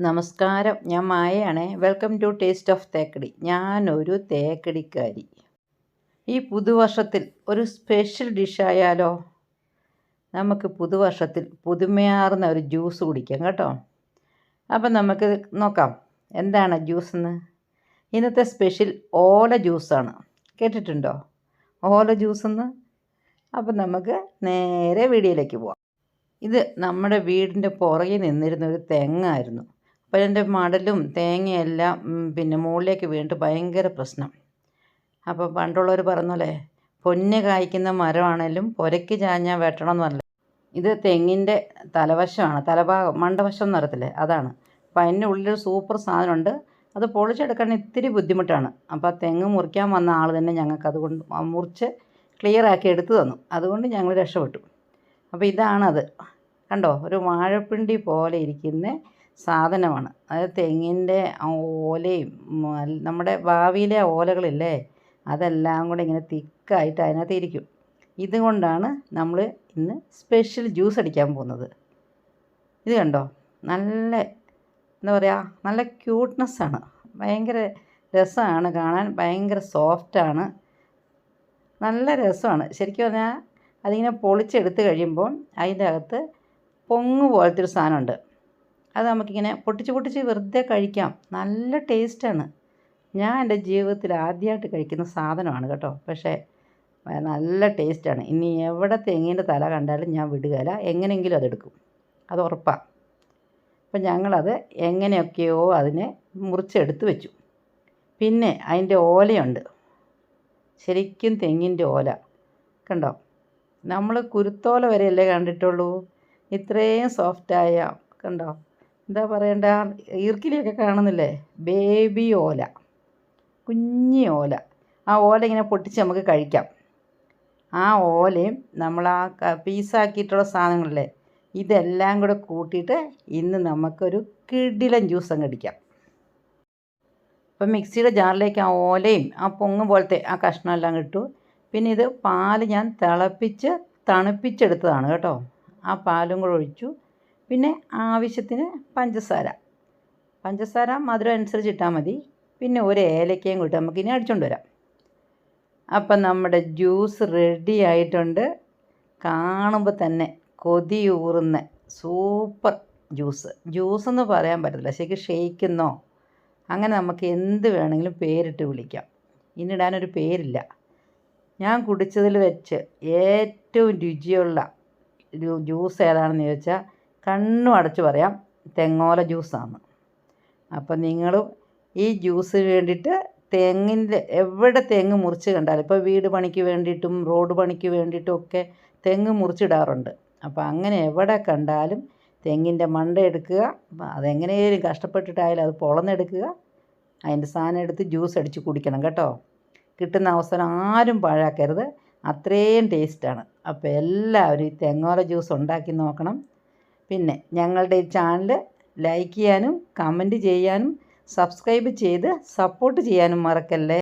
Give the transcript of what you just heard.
നമസ്കാരം. ഞാൻ മായയാണ്. Welcome to taste of Thekkady. ഞാനൊരു തേക്കടിക്കാരി. ഈ പുതുവർഷത്തിൽ ഒരു സ്പെഷ്യൽ ഡിഷായാലോ നമുക്ക് പുതുവർഷത്തിൽ പുതുമയാർന്ന ഒരു ജ്യൂസ് കുടിക്കാം കേട്ടോ. അപ്പം നമുക്ക് നോക്കാം. എന്താണ് ജ്യൂസ് എന്ന് ഇന്നത്തെ സ്പെഷ്യൽ ഓല ജ്യൂസാണ് കേട്ടിട്ടുണ്ടോ? ഓല ജ്യൂസ് എന്ന് അപ്പം നമുക്ക് നേരെ വീഡിയോയിലേക്ക് പോവാം. ഇത് നമ്മുടെ വീടിന്റെ പുറകിൽ നിന്നിരുന്ന ഒരു തെങ്ങായിരുന്നു. അപ്പോൾ എന്റെ മടലും തേങ്ങയെല്ലാം പിന്നെ മുകളിലേക്ക് വീണിട്ട് ഭയങ്കര പ്രശ്നം. അപ്പോൾ പണ്ടുള്ളവർ പറഞ്ഞല്ലേ പൊന്ന് കായ്ക്കുന്ന മരമാണേലും പുരയ്ക്ക് ചാഞ്ഞാൽ വെട്ടണം എന്ന് പറഞ്ഞില്ല ഇത് തെങ്ങിന്റെ തലവശമാണ് തലഭാഗം മണ്ടവശം എന്ന് പറയത്തില്ലേ അതാണ്. അപ്പോൾ അതിന്റെ ഉള്ളിലൊരു സൂപ്പർ സാധനമുണ്ട് അത് പൊളിച്ചെടുക്കാൻ ഇത്തിരി ബുദ്ധിമുട്ടാണ്. അപ്പോൾ തെങ്ങ് മുറിക്കാൻ വന്ന ആൾ തന്നെ ഞങ്ങൾക്ക് അതുകൊണ്ട് മുറിച്ച് ക്ലിയർ ആക്കി എടുത്തു തന്നു. അതുകൊണ്ട് ഞങ്ങൾ രക്ഷപ്പെട്ടു. അപ്പോൾ ഇതാണത്. കണ്ടോ ഒരു വാഴപ്പിണ്ടി പോലെ ഇരിക്കുന്ന സാധനമാണ്. അതായത് തെങ്ങിന്റെ ഓലയും നമ്മുടെ ഭാവിയിലെ ഓലകളില്ലേ അതെല്ലാം കൂടെ ഇങ്ങനെ തിക്കായിട്ട് അതിനകത്ത് ഇരിക്കും ഇതുകൊണ്ടാണ് നമ്മൾ ഇന്ന് സ്പെഷ്യൽ ജ്യൂസ് അടിക്കാൻ പോകുന്നത്. ഇത് കണ്ടോ? നല്ല എന്താ പറയുക നല്ല ക്യൂട്ട്നെസ്സാണ് ഭയങ്കര രസമാണ് കാണാൻ ഭയങ്കര സോഫ്റ്റാണ് നല്ല രസമാണ്. ശരിക്കും പറഞ്ഞാൽ അതിങ്ങനെ പൊളിച്ചെടുത്ത് കഴിയുമ്പോൾ അതിന്റെ അകത്ത് പൊങ്ങ് പോലത്തെ ഒരു സാധനമുണ്ട്. അത് നമുക്കിങ്ങനെ പൊട്ടിച്ച് പൊട്ടിച്ച് വെറുതെ കഴിക്കാം. നല്ല ടേസ്റ്റാണ്. ഞാൻ എന്റെ ജീവിതത്തിൽ ആദ്യമായിട്ട് കഴിക്കുന്ന സാധനമാണ് കേട്ടോ. പക്ഷേ നല്ല ടേസ്റ്റാണ്. ഇനി എവിടെ തെങ്ങിന്റെ തല കണ്ടാലും ഞാൻ വിടുകയില്ല. എങ്ങനെയെങ്കിലും അതെടുക്കും അത് ഉറപ്പാണ് അപ്പം ഞങ്ങളത് എങ്ങനെയൊക്കെയോ അതിനെ മുറിച്ചെടുത്ത് വെച്ചു. പിന്നെ അതിന്റെ ഓലയുണ്ട്. ശരിക്കും തെങ്ങിന്റെ ഓല. കണ്ടോ? നമ്മൾ കുരുത്തോല വരെയല്ലേ കണ്ടിട്ടുള്ളൂ? ഇത്രയും സോഫ്റ്റായ കണ്ടോ? എന്താ പറയണ്ട? ഈർക്കിലിയൊക്കെ കാണുന്നില്ലേ? ബേബി ഓല. കുഞ്ഞി ഓല. ആ ഓല ഇങ്ങനെ പൊട്ടിച്ച് നമുക്ക് കഴിക്കാം. ആ ഓലയും നമ്മൾ ആ പീസാക്കിയിട്ടുള്ള സാധനങ്ങളില്ലേ ഇതെല്ലാം കൂടെ കൂട്ടിയിട്ട് ഇന്ന് നമുക്കൊരു കിടിലൻ ജ്യൂസ് അങ്ങ് അടിക്കാം. അപ്പം മിക്സിയുടെ ജാറിലേക്ക് ആ ഓലയും ആ പൊങ്ങ് പോലത്തെ ആ കഷ്ണം എല്ലാം ഇട്ടു. പിന്നെ ഇത് പാൽ ഞാൻ തിളപ്പിച്ച് തണുപ്പിച്ചെടുത്തതാണ് കേട്ടോ. ആ പാലും കൂടെ ഒഴിച്ചു. പിന്നെ ആവശ്യത്തിന് പഞ്ചസാര. പഞ്ചസാര മധുരം അനുസരിച്ച് ഇട്ടാൽ മതി. പിന്നെ ഒരു ഏലക്കയും കൂട്ടി നമുക്ക് ഇനി അടിച്ചുകൊണ്ട് വരാം. അപ്പം നമ്മുടെ ജ്യൂസ് റെഡി ആയിട്ടുണ്ട്. കാണുമ്പോൾ തന്നെ കൊതിയൂറുന്ന സൂപ്പർ ജ്യൂസ്. ജ്യൂസ് എന്ന് പറയാൻ പറ്റത്തില്ല. ശരിക്കും ഷെയ്ക്കുന്നോ അങ്ങനെ നമുക്ക് എന്ത് വേണമെങ്കിലും പേരിട്ട് വിളിക്കാം. ഇന്നിടാനൊരു പേരില്ല. ഞാൻ കുടിച്ചതിൽ വെച്ച് ഏറ്റവും രുചിയുള്ള ജ്യൂസ് ഏതാണെന്ന് ചോദിച്ചാൽ കണ്ണും അടച്ചു പറയാം തെങ്ങോല ജ്യൂസാണ് അപ്പം നിങ്ങളും ഈ ജ്യൂസ് വേണ്ടിയിട്ട് തെങ്ങിന്റെ എവിടെ തെങ്ങ് മുറിച്ച് കണ്ടാലും ഇപ്പോൾ വീട് പണിക്ക് വേണ്ടിയിട്ടും റോഡ് പണിക്ക് വേണ്ടിയിട്ടും ഒക്കെ തെങ്ങ് മുറിച്ചിടാറുണ്ട്. അപ്പോൾ അങ്ങനെ എവിടെ കണ്ടാലും തെങ്ങിന്റെ മണ്ട എടുക്കുക അതെങ്ങനെയും കഷ്ടപ്പെട്ടിട്ടായാലും അത് പൊളന്നെടുക്കുക അതിന്റെ സാധനം എടുത്ത് ജ്യൂസ് അടിച്ച് കുടിക്കണം കേട്ടോ. കിട്ടുന്ന അവസരം ആരും പാഴാക്കരുത് അത്രയും ടേസ്റ്റാണ്. അപ്പോൾ എല്ലാവരും ഈ തെങ്ങോല ജ്യൂസ് ഉണ്ടാക്കി നോക്കണം. പിന്നെ ഞങ്ങളുടെ ഈ ചാനൽ ലൈക്ക് ചെയ്യാനും കമന്റ് ചെയ്യാനും സബ്സ്ക്രൈബ് ചെയ്ത് സപ്പോർട്ട് ചെയ്യാനും മറക്കല്ലേ?